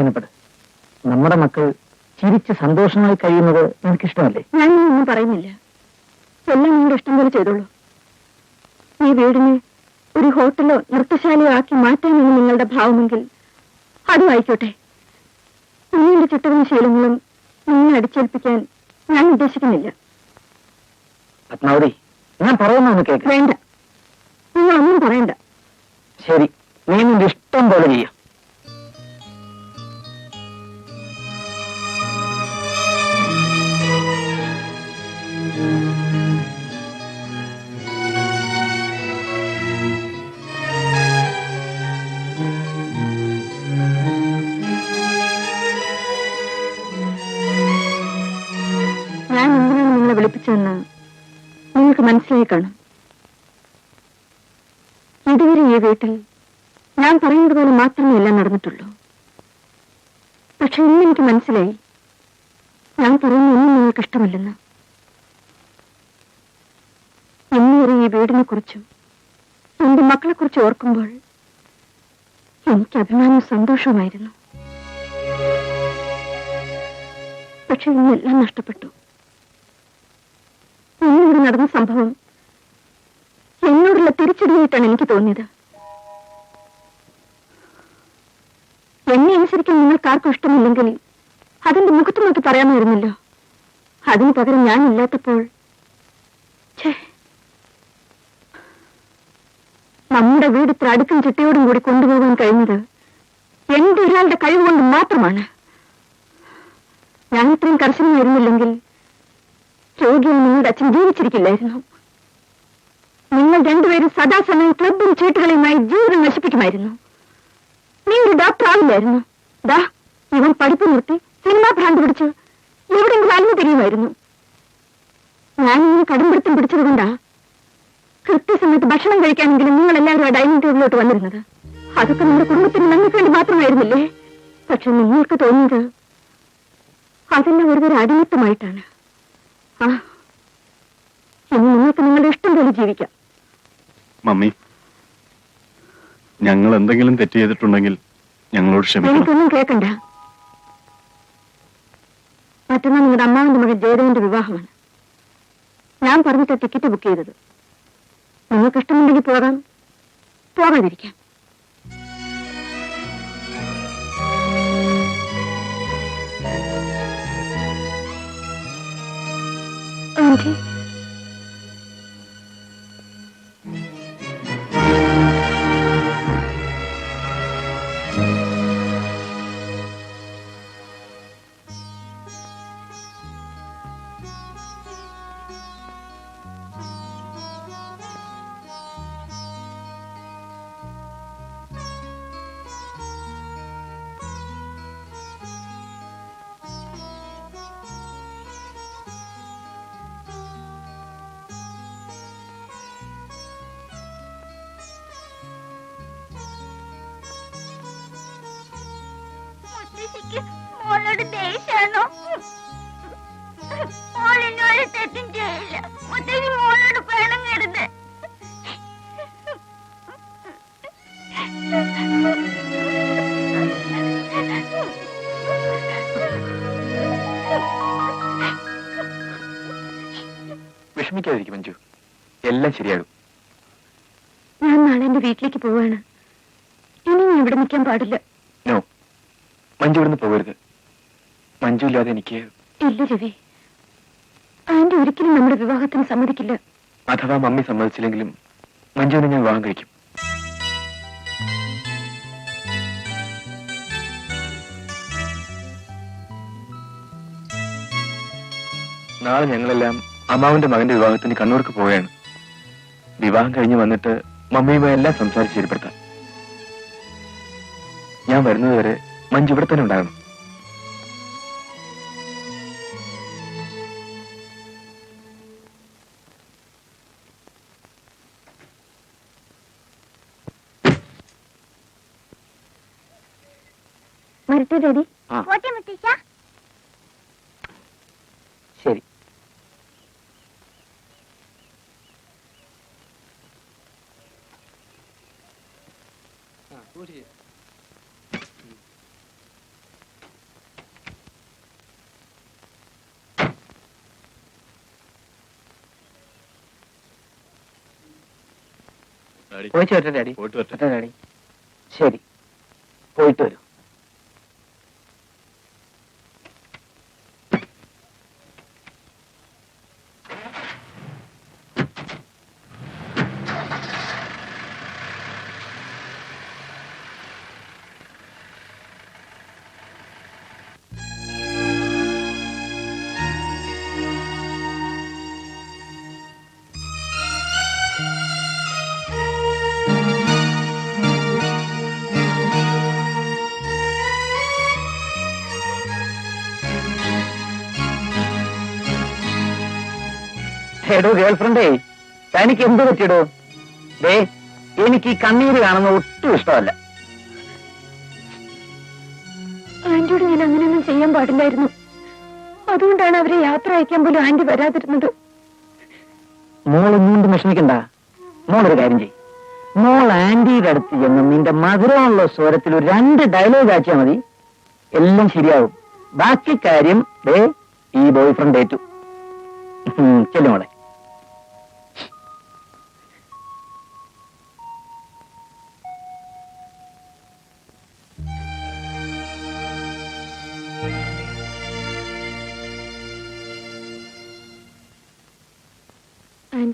സമാധാനപ്പെട് നമ്മുടെ മക്കൾ ചിരിച്ച് സന്തോഷമായി കഴിയുന്നത് നിനക്കിഷ്ടമല്ലേ? ഞാൻ ഒന്നും പറയുന്നില്ല. എല്ലാം നിങ്ങളുടെ ഇഷ്ടം പോലെ ചെയ്തോളൂ. ഈ വീടിനെ ഒരു ഹോട്ടലോ നൃത്തശാലയോ ആക്കി മാറ്റാനാണ് നിങ്ങളുടെ ഭാവമെങ്കിൽ അതും ആയിക്കോട്ടെ. നിങ്ങളുടെ ചിട്ടവും ശീലങ്ങളും നിങ്ങളെ അടിച്ചേൽപ്പിക്കാൻ ഞാൻ ഉദ്ദേശിക്കുന്നില്ല. പത്മാവതി ഞാൻ വേണ്ട. നിങ്ങൾ ഒന്നും പറയണ്ട. ശരി നീ നിന്റെ ഇഷ്ടം പോലെ ചെയ്യാം. വിളിപ്പിച്ചതെന്ന് നിങ്ങൾക്ക് മനസ്സിലായി കാണും. ഇതുവരെ ഈ വീട്ടിൽ ഞാൻ പറയുന്നത് പോലെ മാത്രമേ എല്ലാം നടന്നിട്ടുള്ളൂ. പക്ഷെ ഇന്ന് എനിക്ക് മനസ്സിലായി ഞാൻ പറയുന്ന ഒന്നും നിങ്ങൾക്ക് ഇഷ്ടമല്ലെന്ന്. ഇന്ന് വരെ ഈ വീടിനെ കുറിച്ചും എന്റെ മക്കളെ കുറിച്ച് ഓർക്കുമ്പോൾ എനിക്ക് അഭിമാനവും സന്തോഷവുമായിരുന്നു. പക്ഷെ ഇന്നെല്ലാം നഷ്ടപ്പെട്ടു. ഇന്നിവിടെ നടന്ന സംഭവം എന്നോടുള്ള തിരിച്ചടിയായിട്ടാണ് എനിക്ക് തോന്നിയത്. എന്നെ അനുസരിക്കാൻ നിങ്ങൾക്ക് ആർക്കും ഇഷ്ടമില്ലെങ്കിൽ അതിന്റെ മുഖത്ത് നോക്കി പറയാമായിരുന്നല്ലോ. അതിന് പകരം ഞാൻ ഇല്ലാത്തപ്പോൾ. നമ്മുടെ വീട് ഇത്ര അടുക്കും ചിട്ടയോടും കൂടി കൊണ്ടുപോകാൻ കഴിഞ്ഞത് എന്റെ ഒരാളുടെ കഴിവ് കൊണ്ട് മാത്രമാണ്. ഞാൻ ഇത്രയും കർശനമായിരുന്നില്ലെങ്കിൽ രോഗിയെ നിങ്ങളുടെ അച്ഛൻ ജീവിച്ചിരിക്കില്ലായിരുന്നു നിങ്ങൾ രണ്ടുപേരും സദാസമയം ക്ലബും ചീട്ടുകളുമായി ജീവിതം നശിപ്പിക്കുമായിരുന്നു. നീ ഒരു ഡോക്ടർ ആവില്ലായിരുന്നു. ദാ ഇവൻ പഠിപ്പ് നിർത്തി സിനിമാ ഭ്രാന്ത് പിടിച്ച് എവിടെയെങ്കിലും അലിഞ്ഞു തിരിയുമായിരുന്നു. ഞാൻ ഇങ്ങനെ കടുംപിടുത്തം പിടിച്ചതുകൊണ്ടാ കൃത്യസമയത്ത് ഭക്ഷണം കഴിക്കാനെങ്കിലും നിങ്ങൾ എല്ലാവരും ആ ഡൈനിങ് ടേബിളിലോട്ട് വന്നിരുന്നത്. അതൊക്കെ നമ്മുടെ കുടുംബത്തിന് നന്ദിക്ക് വേണ്ടി മാത്രമായിരുന്നില്ലേ? പക്ഷെ നിങ്ങൾക്ക് തോന്നിയത് അതെല്ലാം ഒരു അടിമത്തമായിട്ടാണ്. ആ ഇനി നിങ്ങൾക്ക് നിങ്ങളുടെ ഇഷ്ടം പോലെ ജീവിക്കാം. മമ്മി ഞങ്ങൾ എന്തെങ്കിലും തെറ്റ് ചെയ്തിട്ടുണ്ടെങ്കിൽ ഞങ്ങളോട് ക്ഷമിക്കണം. എനിക്കൊന്നും കേൾക്കണ്ട. മറ്റന്നാൾ നിങ്ങളുടെ അമ്മാവിന്റെ മകൻ ജയദേവന്റെ വിവാഹമാണ്. ഞാൻ പറഞ്ഞിട്ട് ടിക്കറ്റ് ബുക്ക് ചെയ്തത്. നിങ്ങൾക്ക് ഇഷ്ടമുണ്ടെങ്കിൽ പോകാം. പോകാതിരിക്കാം. ആന്റി മോളോട് ദേഷ്യാണോ? മോൾ ഇനി ഒരു തെറ്റും ചെയ്യില്ല. മുത്തശ്ശി മോളോട് പിണങ്ങരുത് വിഷമിക്കാതിരിക്കും മഞ്ജു. എല്ലാം ശരിയാകും. ഞാൻ നാളെ എന്റെ വീട്ടിലേക്ക് പോവാണ്. ഇനി ഇവിടെ നിൽക്കാൻ പാടില്ല. നോ മഞ്ജു ഇവിടുന്ന് പോകരുത്. മഞ്ജു ഇല്ലാതെ എനിക്ക് ഇല്ല രവി. ആന്റി ഒരിക്കലും നമ്മുടെ വിവാഹത്തിന് സമ്മതിക്കില്ല. അഥവാ മമ്മി സമ്മതിച്ചില്ലെങ്കിലും മഞ്ജുവിനെ ഞാൻ വിവാഹം കഴിക്കും. നാളെ ഞങ്ങളെല്ലാം അമ്മാവിന്റെ മകന്റെ വിവാഹത്തിന് കണ്ണൂർക്ക് പോവുകയാണ്. വിവാഹം കഴിഞ്ഞ് വന്നിട്ട് മമ്മിയുമായി എല്ലാം സംസാരിച്ച് ശരിപ്പെടുത്താം. ഞാൻ വരുന്നതുവരെ മഞ്ജു ഇവിടെ തന്നെ ഉണ്ടാകണം. വരട്ടെ ഡാഡി ശരി. പോയിട്ട് വരട്ടെ ഡാഡി. പോയിട്ട് വരട്ടെ ഡാഡി. ശരി. പോയിട്ട് വരും. എടോ ഗേൾ ഫ്രണ്ടേ തനിക്ക് എന്ത് പറ്റിയടോ? ദേ എനിക്ക് ഈ കണ്ണീര് കാണുന്ന ഒട്ടും ഇഷ്ടമല്ല. ആന്റിയോട് ഞാൻ അങ്ങനെയൊന്നും ചെയ്യാൻ പാടില്ലായിരുന്നു. അതുകൊണ്ടാണ് അവരെ യാത്ര അയക്കാൻ പോലും ആന്റി വരാതിരുന്നത്. ഒന്നുകൊണ്ട് വിഷമിക്കണ്ട. മോളൊരു കാര്യം ചെയ്യും. മോൾ ആന്റിയുടെ അടുത്ത് ചെന്ന് നിന്റെ മധുരമുള്ള സ്വരത്തിൽ ഒരു രണ്ട് ഡയലോഗ് ആക്കിയാൽ മതി. എല്ലാം ശരിയാവും. ബാക്കി കാര്യം ഈ ബോയ് ഫ്രണ്ട് ഏറ്റു. ഉം,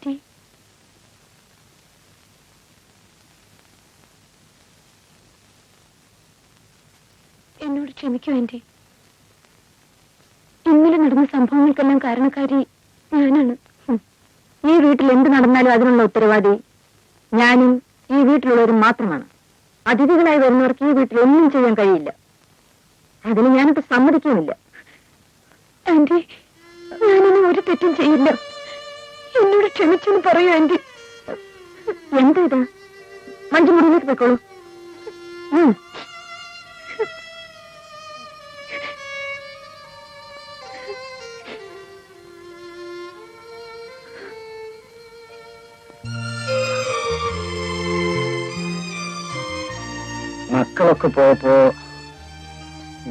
ചെല്ലു എന്നോട് ക്ഷമിക്കൂ ആന്റി. ഇന്നലെ നടന്ന സംഭവങ്ങൾക്കെല്ലാം കാരണക്കാരി ഞാനാണ്. ഈ വീട്ടിൽ എന്ത് നടന്നാലും അതിനുള്ള ഉത്തരവാദി ഞാനും ഈ വീട്ടിലുള്ളവരും മാത്രമാണ്. അതിഥികളായി വരുന്നവർക്ക് ഈ വീട്ടിൽ ഒന്നും ചെയ്യാൻ കഴിയില്ല. അതിന് ഞാനിപ്പോ സമ്മതിക്കുന്നില്ല. ആന്റി ഞാനിനി ഒരു തെറ്റും ചെയ്യില്ല. എന്നോട് ക്ഷമിച്ചെന്ന് പറയൂ ആന്റി എന്താ ഇത്? മുറിയിലേക്ക് പോയിക്കോളൂ. മക്കളൊക്കെ പോയപ്പോ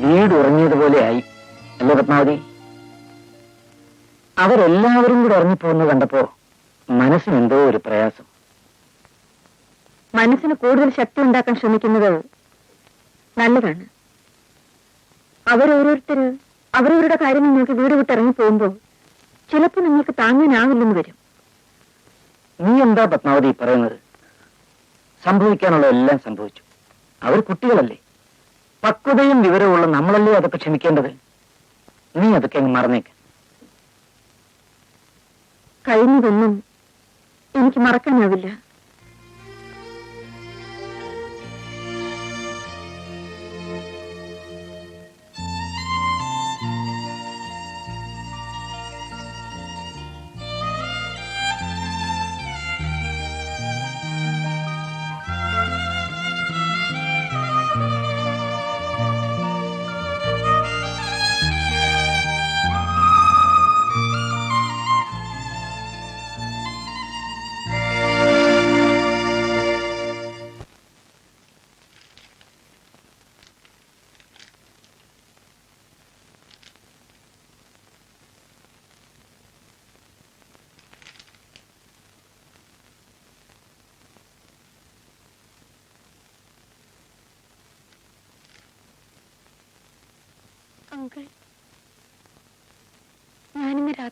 വീട് ഉറങ്ങിയതുപോലെയായി അല്ലേ പത്മാവതി? അവരെല്ലാവരും കൂടെ ഇറങ്ങിപ്പോകുന്നത് കണ്ടപ്പോ മനസ്സിന് എന്തോ ഒരു പ്രയാസം. മനസ്സിന് കൂടുതൽ ശക്തി ഉണ്ടാക്കാൻ ശ്രമിക്കുന്നത് നല്ലതാണ്. അവരോരോരുത്തര് അവരവരുടെ കാര്യങ്ങൾ നിങ്ങൾക്ക് വീട് വിട്ട് ഇറങ്ങി പോകുമ്പോൾ ചിലപ്പോൾ നിങ്ങൾക്ക് താങ്ങാനാവില്ലെന്ന് വരും. നീ എന്താ പത്മാവതി പറയുന്നത്? സംഭവിക്കാനുള്ള എല്ലാം സംഭവിച്ചു. അവർ കുട്ടികളല്ലേ. പക്വതയും വിവരവുമുള്ള നമ്മളല്ലേ അതൊക്കെ ക്ഷമിക്കേണ്ടത്? നീ അതൊക്കെ അങ്ങ് മറന്നേക്ക്. കഴിഞ്ഞതൊന്നും എനിക്ക് മറക്കാനാവില്ല.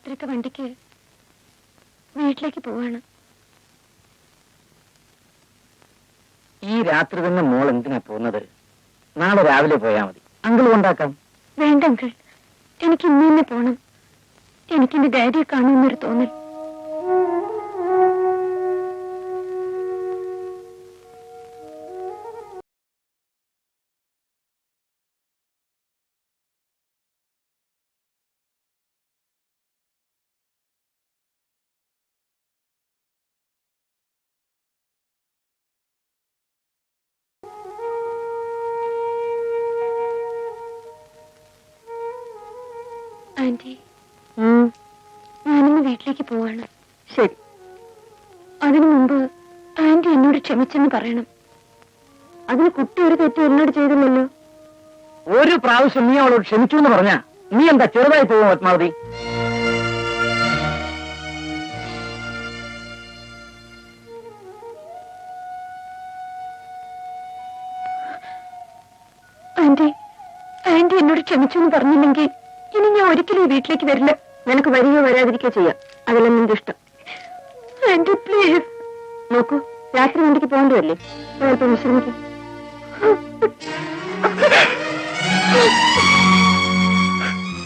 രാത്രിത്തെ വണ്ടിക്ക് വീട്ടിലേക്ക് പോവാണ്. ഈ രാത്രി തന്നെ മോൾ എന്തിനാ പോകുന്നത്? നാളെ രാവിലെ പോയാ മതി. അങ്കിൾ കൊണ്ടാക്കാം. വേണ്ട അങ്കിൾ. എനിക്ക് ഇന്ന് തന്നെ പോണം. എനിക്ക് എന്റെ ഡാഡിയെ കാണുമെന്നൊരു തോന്നൽ. വീട്ടിലേക്ക് പോവാണ്. ശരി. അതിനു മുമ്പ് ആന്റി എന്നോട് ക്ഷമിച്ചെന്ന് പറയണം. അതിന് കുട്ടി ഒരു തെറ്റ് എന്നോട് ചെയ്തില്ലല്ലോ. ഒരു പ്രാവശ്യം നീ അവളോട് ക്ഷമിച്ചു എന്ന് പറഞ്ഞ നീ എന്താ ചെറുതായി പോകും ആത്മാവതി ആന്റി ആന്റി എന്നോട് ക്ഷമിച്ചു എന്ന് പറഞ്ഞില്ലെങ്കിൽ ഇനി ഞാൻ ഒരിക്കലും വീട്ടിലേക്ക് വരില്ല. നിനക്ക് വരികയോ വരാതിരിക്കുകയോ ചെയ്യാം. അതിലെല്ലാം നിന്റെ ഇഷ്ടം. ആന്റി പ്ലീസ് നോക്കൂ രാത്രി വണ്ടിക്ക് പോകേണ്ടതല്ലേ അല്പം വിശ്രമിക്കും.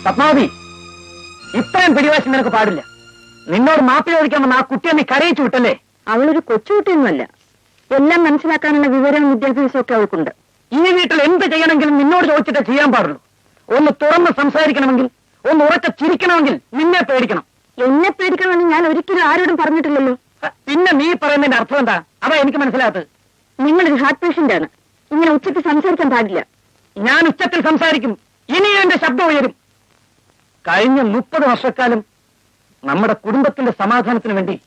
പത്മാവതി ഇത്രയും പിടിവാശി നിനക്ക് പാടില്ല. നിന്നോട് മാപ്പി ചോദിക്കാൻ വന്ന ആ കുട്ടിയെ നീ കരയിച്ചു വിട്ടല്ലേ? അവളൊരു കൊച്ചുകുട്ടിയൊന്നുമല്ല എല്ലാം മനസ്സിലാക്കാനുള്ള വിവരവും വിദ്യാഭ്യാസവും ഒക്കെ അവൾക്കുണ്ട്. ഈ വീട്ടിൽ എന്ത് ചെയ്യണമെങ്കിലും നിന്നോട് ചോദിച്ചിട്ട് ചെയ്യാൻ പാടുള്ളൂ. ഒന്ന് തുറന്ന് സംസാരിക്കണമെങ്കിൽ ഒന്ന് ഉറച്ച ചിരിക്കണമെങ്കിൽ നിന്നെ പേടിക്കണം. എന്നെ പേടിക്കണമെന്ന് ഞാൻ ഒരിക്കലും ആരോടും പറഞ്ഞിട്ടില്ലല്ലോ. പിന്നെ നീ പറയുന്നതിന്റെ അർത്ഥം എന്താ? അതാ എനിക്ക് മനസ്സിലാകത്ത്. നിങ്ങളൊരു ഹാർട്ട് പേഷ്യന്റ് ആണ്. ഇങ്ങനെ ഉച്ചത്തിൽ സംസാരിക്കാൻ പാടില്ല. ഞാൻ ഉച്ചത്തിൽ സംസാരിക്കും. ഇനി എന്റെ ശബ്ദം ഉയരും. കഴിഞ്ഞ മുപ്പത് വർഷക്കാലം നമ്മുടെ കുടുംബത്തിന്റെ സമാധാനത്തിന് വേണ്ടി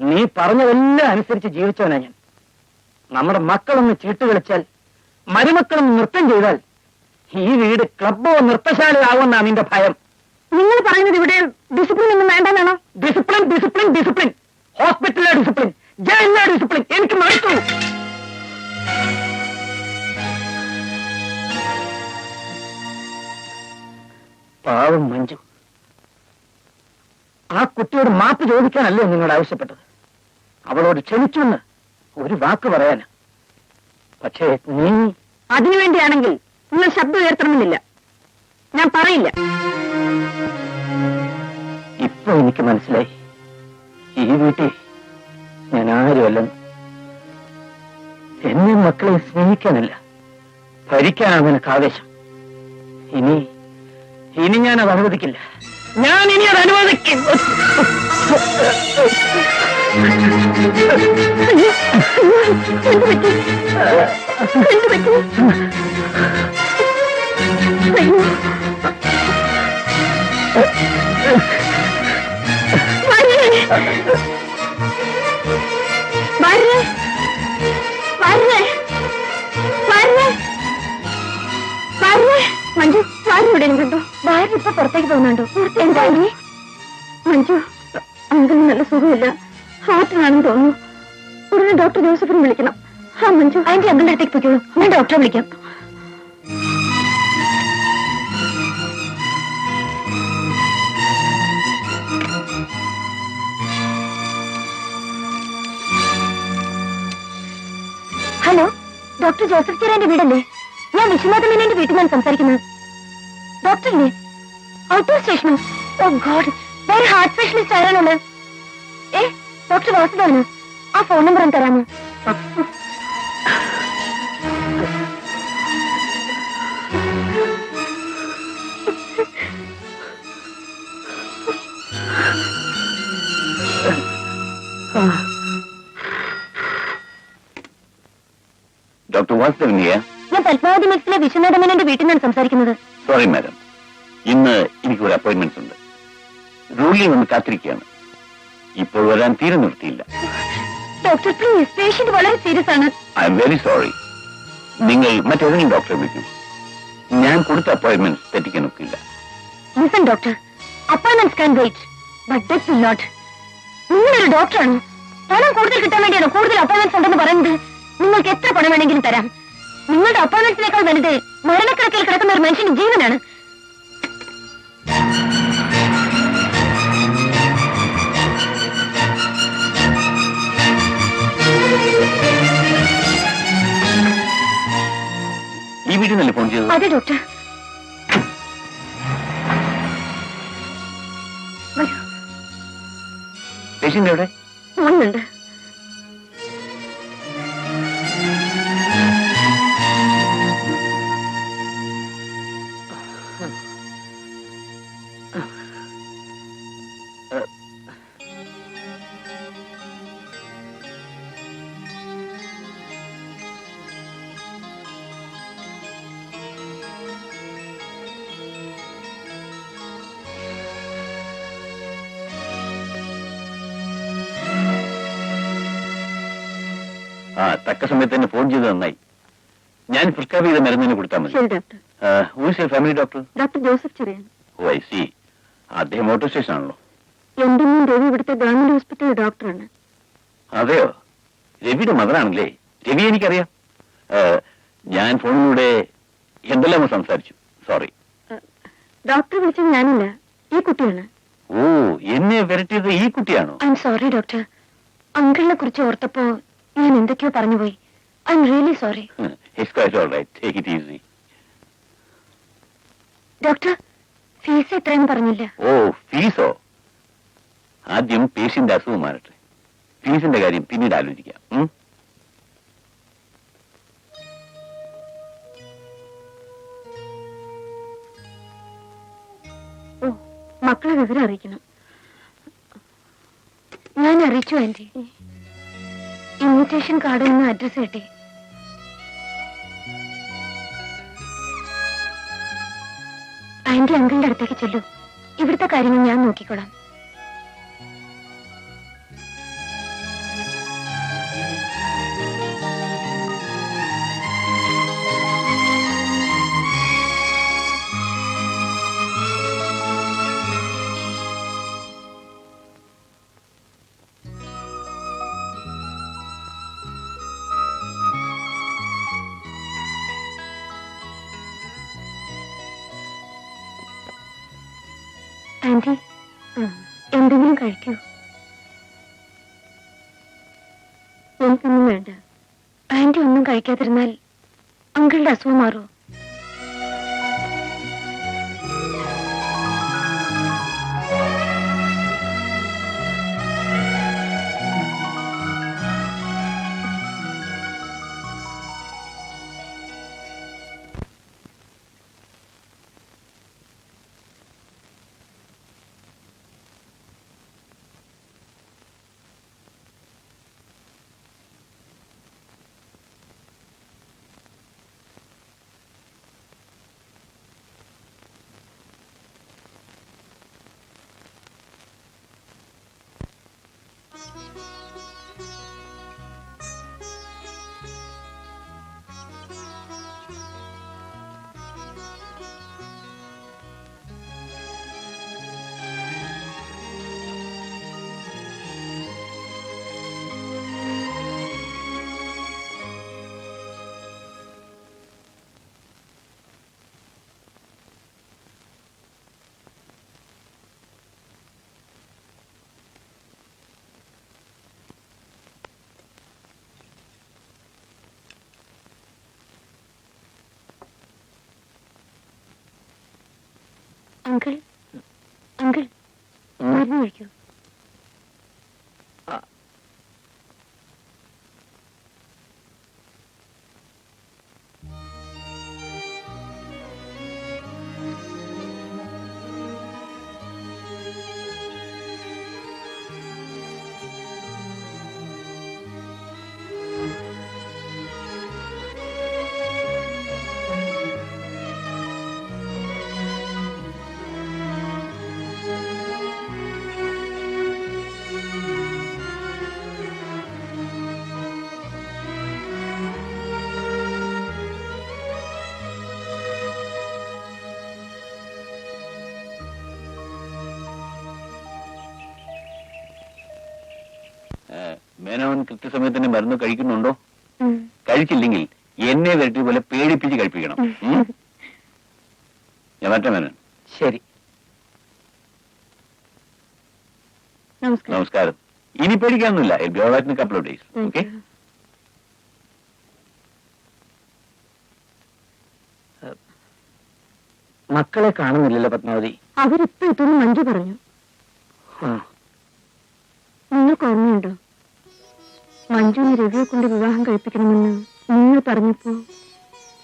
നീ പറഞ്ഞതെല്ലാം അനുസരിച്ച് ജീവിച്ചവനാ ഞാൻ. നമ്മുടെ മക്കളൊന്ന് ചീട്ട് കളിച്ചാൽ മരുമക്കളൊന്ന് നൃത്തം ചെയ്താൽ ഈ വീട് ക്ലബോ നൃത്തശാലയാവുമെന്നാണ് നിന്റെ ഭയം. നിങ്ങൾ പറയുന്നത് ഇവിടെ ഡിസിപ്ലിൻ ഒന്നും വേണ്ടെന്നാണോ? ഡിസിപ്ലിൻ ഡിസിപ്ലിൻ ഡിസിപ്ലിൻ ഹോസ്പിറ്റലിലെ ഡിസിപ്ലിൻ ജയിലിലെ ഡിസിപ്ലിൻ എനിക്ക് മടുത്തു പാവം മഞ്ജു. ആ കുട്ടിയോട് മാപ്പ് ചോദിക്കാനല്ലേ നിങ്ങൾ ആവശ്യപ്പെട്ടത്? അവളോട് ക്ഷമിച്ചുവെന്ന് ഒരു വാക്ക് പറയാനാ. പക്ഷേ നീ അതിനുവേണ്ടിയാണെങ്കിൽ നിങ്ങൾ ശബ്ദം ഉയർത്തണമെന്നില്ല. ഞാൻ പറയില്ല. ഇപ്പൊ എനിക്ക് മനസ്സിലായി. ഈ വീട്ടിൽ ഞാൻ ആരുമല്ലെന്ന്. എന്നെ മക്കളെ സ്നേഹിക്കാനല്ല ഭരിക്കാനാണ് നിനക്ക് ആവേശം. ഇനി ഇനി ഞാൻ അത് അനുവദിക്കില്ല. ഞാൻ ഇനി അത് അനുവദിക്കും. അയ്യോ. മഞ്ജു വാരി ഇവിടെ കണ്ടോ ഭാര്യ ഇപ്പൊ പുറത്തേക്ക് പോകുന്നുണ്ടോ? എന്താ മഞ്ജു അങ്കിന് നല്ല സുഖമില്ല. ഹാർട്ടിനാണെന്ന് തോന്നുന്നു. ഉടനെ ഡോക്ടർ ജോസഫിനെ വിളിക്കണം. ആ മഞ്ജു അതിന്റെ അങ്കിളുടെ അടുത്തേക്ക് പോയിക്കോളൂ. ഞാൻ ഡോക്ടറെ വിളിക്കാം. ഡോക്ടർ ജോസഫ് ചെറിയന്റെ വീടല്ലേ? ഞാൻ വിശ്വനാഥ മീനന്റെ വീട്ടിൽ നിന്നാണ് സംസാരിക്കുന്നത്. ഡോക്ടറല്ലേ ഔട്ട് സ്റ്റേഷനോ? ഓ ഹാർട്ട് സ്പെഷ്യലിസ്റ്റ് ആരാണുള്ളത്? ഏ ഡോക്ടർ വാസുദേവനോ ആ ഫോൺ നമ്പർ ഒന്ന് തരാമോ? ഡോക്ടർ വാസുദേവനിയ ഞാൻ പത്മാവതി മിക്സിലെ വിശ്വനാഥ മേനോന്റെ വീട്ടിൽ നിന്നാണ് സംസാരിക്കുന്നത്. സോറി മാഡം ഇന്ന് എനിക്ക് ഒരു അപ്പോയിന്റ്മെന്റ് ഉണ്ട്. റൂലി വന്ന് കാത്തിരിക്കുകയാണ്. ഇപ്പോൾ വരാൻ തീരെ നിർത്തിയില്ല. ഡോക്ടർ പ്ലീസ് പേഷ്യന്റ് വളരെ സീരിയസ് ആണ്. ഐ എം വെരി സോറി നിങ്ങൾ മറ്റേതെങ്കിലും ഡോക്ടറെ വിളിക്കൂ. ഞാൻ കൊടുത്ത അപ്പോയിന്റ്മെന്റ് തെറ്റിക്കാൻ ഒക്കില്ല listen doctor appointment can wait but death will not നിങ്ങളൊരു ഡോക്ടറാണ് പണം കൂടുതൽ കിട്ടാൻ വേണ്ടിയാണ് കൂടുതൽ അപ്പോയിന്റ്മെന്റ്സ് ഉണ്ടെന്ന് പറയുന്നത്? നിങ്ങൾക്ക് എത്ര പണം വേണമെങ്കിലും തരാം. നിങ്ങളുടെ അപ്പോയിന്റ്മെന്റ്സിനേക്കാൾ വലുത് മരണക്കിടക്കിൽ കിടക്കുന്ന ഒരു മനുഷ്യന്റെ ജീവനാണ്. ഈ വീട്ടിൽ നിന്നല്ലേ ഫോൺ ചെയ്തത്? അതെ ഡോക്ടർ പേഷ്യന്റ് എവിടെ? പോകുന്നുണ്ട് തക്ക സമയത്ത് തന്നെ ഫോൺ ചെയ്ത് നന്നായി. ഞാൻ പ്രിസ്ക്രൈബ് ചെയ്ത മരുന്നിന് കൊടുത്താൽ മതി. Family doctor doctor Joseph Cherian. Oh I see അദ്ദേഹം ഓട്ടോ സ്റ്റേഷൻ ആണല്ലോ. എന്റെ മോൻ രവി ഇവിടുത്തെ ഗവൺമെന്റ് ഹോസ്പിറ്റലിലെ ഡോക്ടറാണ് അതെയോ? രവിയുടെ മദറാണല്ലേ രവി എനിക്കറിയാം. ഞാൻ ഫോണിലൂടെ എന്തെല്ലാം സംസാരിച്ചു. സോറി ഡോക്ടർ വിളിച്ചത് ഞാനില്ല ഈ കുട്ടിയാണ്. ഓ എന്നെ വരട്ടിയത് ഈ കുട്ടിയാണോ? ഐ എം സോറി ഡോക്ടർ അങ്കിളിനെ കുറിച്ച് ഓർത്തപ്പോ ഞാൻ എന്തൊക്കെയോ പറഞ്ഞുപോയി. I am really sorry doctor fees എത്രയെന്ന് പറഞ്ഞില്ല. ഓ ഫീസോ ആദ്യം പേഷ്യന്റ് അസുഖം മാറട്ടെ. ഫീസിന്റെ കാര്യം പിന്നീട് ആലോചിക്കാം ഓ മക്കളെ വിവരം അറിയിക്കണം. ഞാൻ അറിയിച്ചു ആന്റി ഇൻവിറ്റേഷൻ കാർഡിൽ നിന്ന് അഡ്രസ് കിട്ടി. ആന്റി അങ്കിളിന്റെ അടുത്തേക്ക് ചെല്ലൂ. ഇവിടുത്തെ കാര്യങ്ങൾ ഞാൻ നോക്കിക്കോളാം. കഴിക്കാതിരുന്നാൽ അങ്കിളുടെ അസുഖം മാറുമോ? അങ്കിൾ അങ്കിൾ മരുന്ന് കഴിക്കൂ. ഏ, കൃത്യസമയത്ത് തന്നെ മരുന്ന് കഴിക്കുന്നുണ്ടോ. കഴിച്ചില്ലെങ്കിൽ എന്നെ വരട്ടി പോലെ പേടിപ്പിച്ച് കഴിപ്പിക്കണം? ഞാൻ മറ്റേ മേനോൻ. ശരി. നമസ്കാരം. ഇനി പേടിക്കാനൊന്നുമില്ല. Be couple of days okay മക്കളെ കാണുന്നില്ലല്ലോ പത്മാവതി. അവരിപ്പോ എത്തുന്നു മഞ്ജു പറഞ്ഞു. ആ, നിങ്ങൾക്ക് ഓർമ്മയുണ്ടോ മഞ്ജുവിനെ രവിയെ കൊണ്ട് വിവാഹം കഴിപ്പിക്കണമെന്ന് നിങ്ങൾ പറഞ്ഞപ്പോ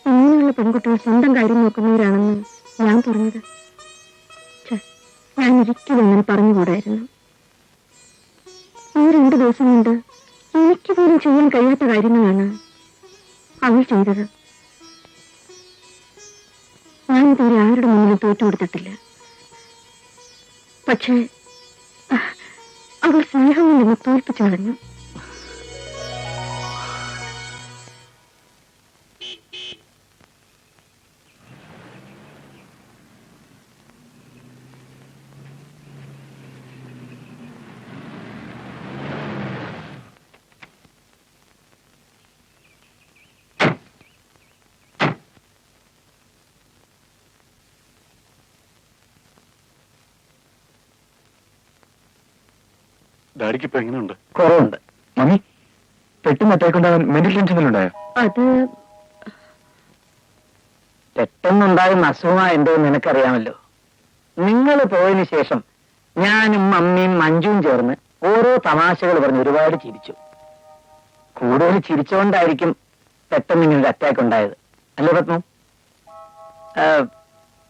ഇങ്ങനെയുള്ള പെൺകുട്ടികൾ സ്വന്തം കാര്യം നോക്കുന്നവരാണെന്ന് ഞാൻ പറഞ്ഞത്. ഞാൻ ഒരിക്കലും അങ്ങനെ പറഞ്ഞുകൂടായിരുന്നു ഈ രണ്ടു ദിവസം കൊണ്ട് എനിക്ക് പോലും ചെയ്യാൻ കഴിയാത്ത കാര്യങ്ങളാണ് അവൾ ചെയ്തത്. ഞാൻ ഇതുവരെ ആരുടെ മുന്നിലും തോറ്റു കൊടുത്തിട്ടില്ല. പക്ഷേ അവൾ സ്നേഹം കൊണ്ട് തോൽപ്പിച്ചു കളഞ്ഞു. ഡാഡിക്ക് ഇപ്പൊ എങ്ങനെയുണ്ട്? കുറവുണ്ട്. മമ്മി പെട്ടെന്ന് അറ്റാക്ക് ഉണ്ടാകാൻ മെന്റൽ ടെൻഷൻ ഉണ്ടായോ? അത് പെട്ടെന്നുണ്ടാകുന്ന അസുഖമാ എന്തോ നിനക്കറിയാമല്ലോ. നിങ്ങൾ പോയതിനു ശേഷം ഞാനും മമ്മിയും മഞ്ജുവും ചേർന്ന് ഓരോ തമാശകൾ പറഞ്ഞ് ഒരുപാട് ചിരിച്ചു. കൂടുതൽ ചിരിച്ചുകൊണ്ടായിരിക്കും പെട്ടെന്ന് ഇങ്ങനെ ഒരു അറ്റാക്ക് ഉണ്ടായത്. അല്ലേ പത്മം?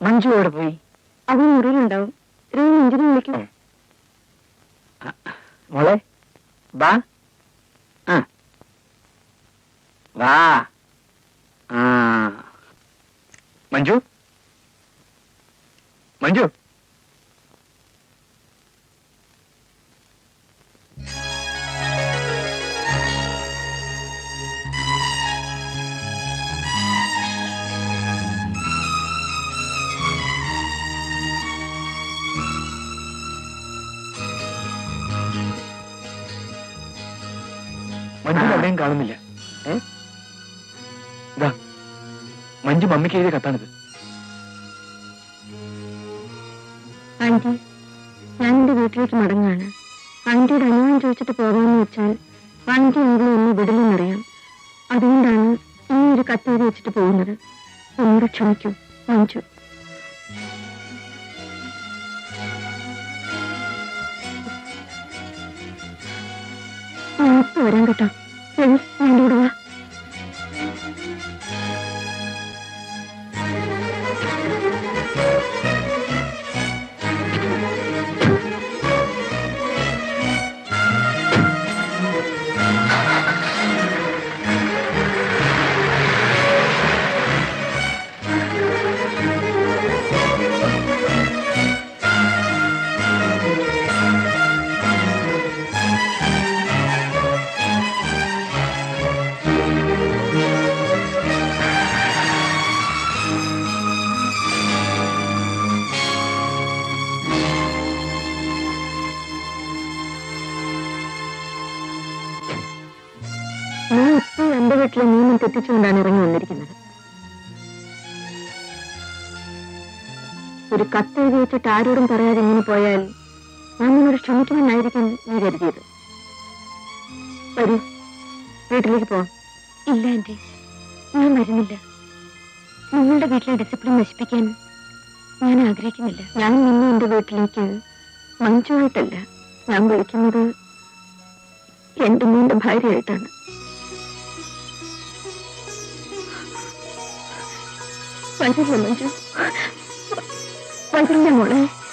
മഞ്ജു എവിടെ പോയി? അവൻ മുറിയിലുണ്ടാവും. ഒരു നെഞ്ചിനെ വിളിക്കും മോളെ വാ. ആ. വാ. ആ. മഞ്ജു? മഞ്ജു? മഞ്ജു അമ്മയും കാണുന്നില്ല? ഇതാ മഞ്ജു മമ്മിക്ക് എഴുതിയ കത്താണിത്. ആന്റി ഞാൻ എന്റെ വീട്ടിലേക്ക് മടങ്ങാണ് ആന്റിയുടെ അനുവാദം ചോദിച്ചിട്ട് പോകാമെന്ന് വെച്ചാൽ ആന്റി എങ്കിലും എന്നെ വിടില്ലെന്നറിയാം അതുകൊണ്ടാണ് ഈ ഒരു കത്ത് എഴുതി വെച്ചിട്ട് പോകുന്നത്. എന്നോട് ക്ഷമിക്കൂ മഞ്ജു. ഞാൻ വരാം കേട്ടോ. കത്ത് ആരോടും പറയാതെ ഇങ്ങനെ പോയാൽ ഞാൻ നിന്നോട് ക്ഷമിക്കുമെന്നായിരിക്കും നീ കരുതിയത്. വരൂ വീട്ടിലേക്ക് പോവാം. ഇല്ല ആന്റി. ഞാൻ വരുന്നില്ല. നിങ്ങളുടെ വീട്ടിലെ ഡിസിപ്ലിൻ നശിപ്പിക്കാൻ ഞാൻ ആഗ്രഹിക്കുന്നില്ല. ഞാൻ നിന്നെ എന്റെ വീട്ടിലേക്ക് മഞ്ചുമായിട്ടല്ല ഞാൻ വിളിക്കുന്നത് എന്റെ നീണ്ട ഭാര്യയായിട്ടാണ്. 我听不懂嘞。